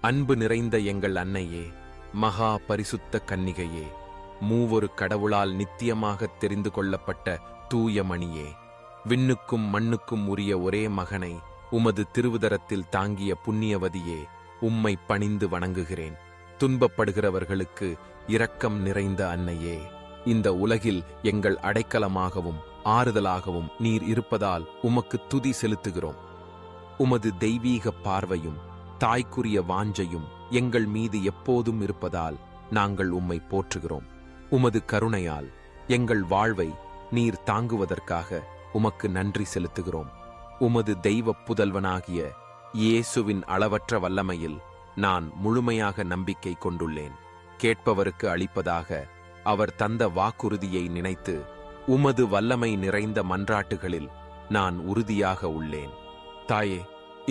அன்பு நிறைந்த எங்கள் அன்னையே மகா பரிசுத்த கன்னிகையே மூவொரு கடவுளால் நித்தியமாகத் தெரிந்து கொள்ளப்பட்ட தூய மணியே விண்ணுக்கும் மண்ணுக்கும் உரிய ஒரே மகனை உமது திருவுதரத்தில் தாங்கிய புண்ணியவதியே உம்மை பணிந்து வணங்குகிறேன். துன்பப்படுகிறவர்களுக்கு இரக்கம் நிறைந்த அன்னையே இந்த உலகில் எங்கள் அடைக்கலமாகவும் ஆறுதலாகவும் நீர் இருப்பதால் உமக்கு துதி செலுத்துகிறோம். உமது தெய்வீக பார்வையும் தாய்க்குரிய வாஞ்சையும் எங்கள் மீது எப்போதும் இருப்பதால் நாங்கள் உம்மை போற்றுகிறோம். உமது கருணையால் எங்கள் வாழ்வை நீர் தாங்குவதற்காக உமக்கு நன்றி செலுத்துகிறோம். உமது தெய்வ புதல்வனாகிய இயேசுவின் அளவற்ற வல்லமையில் நான் முழுமையாக நம்பிக்கை கொண்டுள்ளேன். கேட்பவருக்கு அளிப்பதாக அவர் தந்த வாக்குறுதியை நினைத்து உமது வல்லமை நிறைந்த மன்றாட்டுகளில் நான் உறுதியாக உள்ளேன். தாயே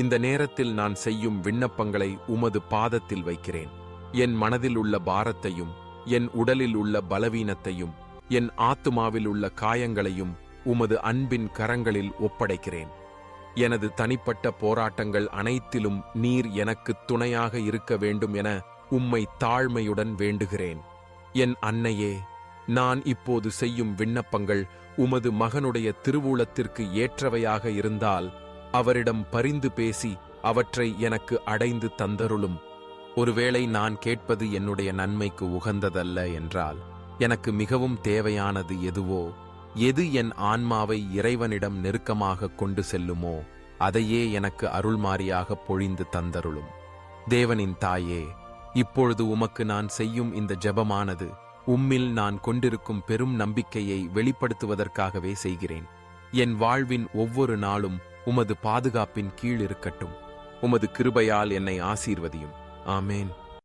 இந்த நேரத்தில் நான் செய்யும் விண்ணப்பங்களை உமது பாதத்தில் வைக்கிறேன். என் மனதில் உள்ள பாரத்தையும் என் உடலில் உள்ள பலவீனத்தையும் என் ஆத்துமாவில் உள்ள காயங்களையும் உமது அன்பின் கரங்களில் ஒப்படைக்கிறேன். எனது தனிப்பட்ட போராட்டங்கள் அனைத்திலும் நீர் எனக்கு துணையாக இருக்க வேண்டும் என உம்மை தாழ்மையுடன் வேண்டுகிறேன். என் அன்னையே நான் இப்போது செய்யும் விண்ணப்பங்கள் உமது மகனுடைய திருவூலத்திற்கு ஏற்றவையாக இருந்தால் அவரிடம் பரிந்து பேசி அவற்றை எனக்கு அடைந்து தந்தருளும். ஒருவேளை நான் கேட்பது என்னுடைய நன்மைக்கு உகந்ததல்ல என்றால் எனக்கு மிகவும் தேவையானது எதுவோ எது என் ஆன்மாவை இறைவனிடம் நெருக்கமாக கொண்டு செல்லுமோ அதையே எனக்கு அருள்மாரியாக பொழிந்து தந்தருளும். தேவனின் தாயே இப்பொழுது உமக்கு நான் செய்யும் இந்த ஜெபமானது உம்மில் நான் கொண்டிருக்கும் பெரும் நம்பிக்கையை வெளிப்படுத்துவதற்காகவே செய்கிறேன். என் வாழ்வின் ஒவ்வொரு நாளும் உமது பாதுகாப்பின் கீழ் இருக்கட்டும். உமது கிருபையால் என்னை ஆசீர்வதியும். ஆமேன்.